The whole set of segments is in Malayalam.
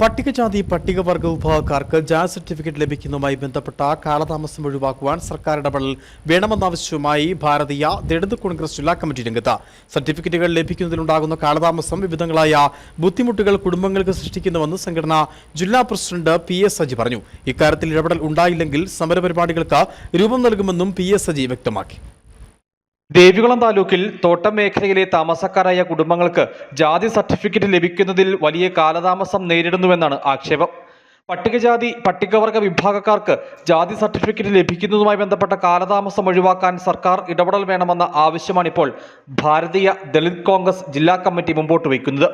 പട്ടികജാതി പട്ടികവർഗ വിഭാഗക്കാർക്ക് ജാതി സർട്ടിഫിക്കറ്റ് ലഭിക്കുന്നതുമായി ബന്ധപ്പെട്ട കാലതാമസം ഒഴിവാക്കുവാൻ സർക്കാർ ഇടപെടൽ വേണമെന്നാവശ്യവുമായി ഭാരതീയ ദളിത് കോൺഗ്രസ് ജില്ലാ കമ്മിറ്റി രംഗത്ത്. സർട്ടിഫിക്കറ്റുകൾ ലഭിക്കുന്നതിലുണ്ടാകുന്ന കാലതാമസം വിവിധങ്ങളായ ബുദ്ധിമുട്ടുകൾ കുടുംബങ്ങൾക്ക് സൃഷ്ടിക്കുന്നുവെന്ന് സംഘടന ജില്ലാ പ്രസിഡന്റ് പി എസ് സജി പറഞ്ഞു. ഇക്കാര്യത്തിൽ ഇടപെടൽ ഉണ്ടായില്ലെങ്കിൽ സമരപരിപാടികൾക്ക് രൂപം നൽകുമെന്നും പി എസ് സജി വ്യക്തമാക്കി. ദേവികുളം താലൂക്കിൽ തോട്ടം മേഖലയിലെ താമസക്കാരായ കുടുംബങ്ങൾക്ക് ജാതി സർട്ടിഫിക്കറ്റ് ലഭിക്കുന്നതിൽ വലിയ കാലതാമസം നേരിടുന്നുവെന്നാണ് ആക്ഷേപം. പട്ടികജാതി പട്ടികവർഗ വിഭാഗക്കാർക്ക് ജാതി സർട്ടിഫിക്കറ്റ് ലഭിക്കുന്നതുമായി ബന്ധപ്പെട്ട കാലതാമസം ഒഴിവാക്കാൻ സർക്കാർ ഇടപെടൽ വേണമെന്ന ആവശ്യമാണിപ്പോൾ ഭാരതീയ ദളിത് കോൺഗ്രസ് ജില്ലാ കമ്മിറ്റി മുമ്പോട്ട് വയ്ക്കുന്നത്.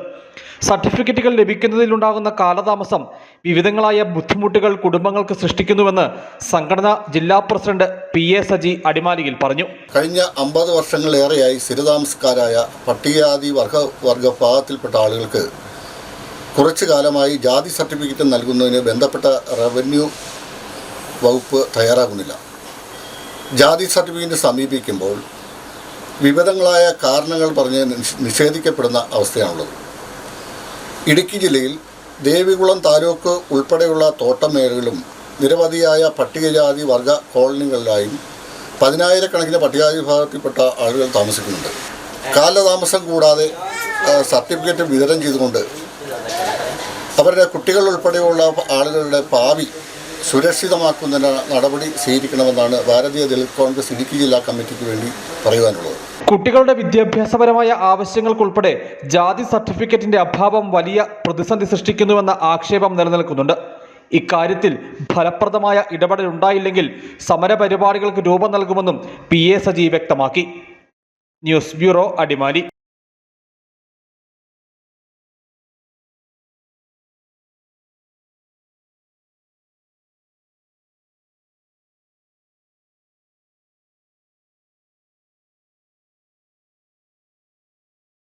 സർട്ടിഫിക്കറ്റുകൾ ലഭിക്കുന്നതിലുണ്ടാകുന്ന കാലതാമസം വിവിധങ്ങളായ ബുദ്ധിമുട്ടുകൾ കുടുംബങ്ങൾക്ക് സൃഷ്ടിക്കുന്നുവെന്ന് സംഘടന ജില്ലാ പ്രസിഡന്റ് പി എ സജി അടിമാലിയിൽ പറഞ്ഞു. കഴിഞ്ഞ അമ്പത് വർഷങ്ങളിലേറെയായി സ്ഥിരതാമസക്കാരായ പട്ടികജാതി വർഗ വർഗ വിഭാഗത്തിൽപ്പെട്ട ആളുകൾക്ക് കുറച്ചു കാലമായി ജാതി സർട്ടിഫിക്കറ്റ് നൽകുന്നതിന് ബന്ധപ്പെട്ട റവന്യൂ വകുപ്പ് തയ്യാറാകുന്നില്ല. ജാതി സർട്ടിഫിക്കറ്റ് സമീപിക്കുമ്പോൾ വിവിധങ്ങളായ കാരണങ്ങൾ പറഞ്ഞ് നിഷ്- നിഷേധിക്കപ്പെടുന്ന അവസ്ഥയാണുള്ളത്. ഇടുക്കി ജില്ലയിൽ ദേവികുളം താലൂക്ക് ഉൾപ്പെടെയുള്ള തോട്ടം നിരവധിയായ പട്ടികജാതി വർഗ കോളനികളിലായും പതിനായിരക്കണക്കിന് പട്ടികജാതി വിഭാഗത്തിൽപ്പെട്ട ആളുകൾ താമസിക്കുന്നുണ്ട്. കാലതാമസം കൂടാതെ സർട്ടിഫിക്കറ്റ് വിതരണം ചെയ്തുകൊണ്ട് അവരുടെ കുട്ടികൾ ഉൾപ്പെടെയുള്ള ആളുകളുടെ ഭാവി സുരക്ഷിതമാക്കുന്നതിന് നടപടി സ്വീകരിക്കണമെന്നാണ് ഭാരതീയ ദളിത് കോൺഗ്രസ് ഇടുക്കി ജില്ലാ കമ്മിറ്റിക്ക് വേണ്ടി പറയുവാനുള്ളത്. കുട്ടികളുടെ വിദ്യാഭ്യാസപരമായ ആവശ്യങ്ങൾക്കുൾപ്പെടെ ജാതി സർട്ടിഫിക്കറ്റിന്റെ അഭാവം വലിയ പ്രതിസന്ധി സൃഷ്ടിക്കുന്നുവെന്ന ആക്ഷേപം നിലനിൽക്കുന്നുണ്ട്. ഇക്കാര്യത്തിൽ ഫലപ്രദമായ ഇടപെടൽ ഉണ്ടായില്ലെങ്കിൽ സമരപരിപാടികൾക്ക് രൂപം നൽകുമെന്നും പി എ സജി വ്യക്തമാക്കി. News bureau Adimali.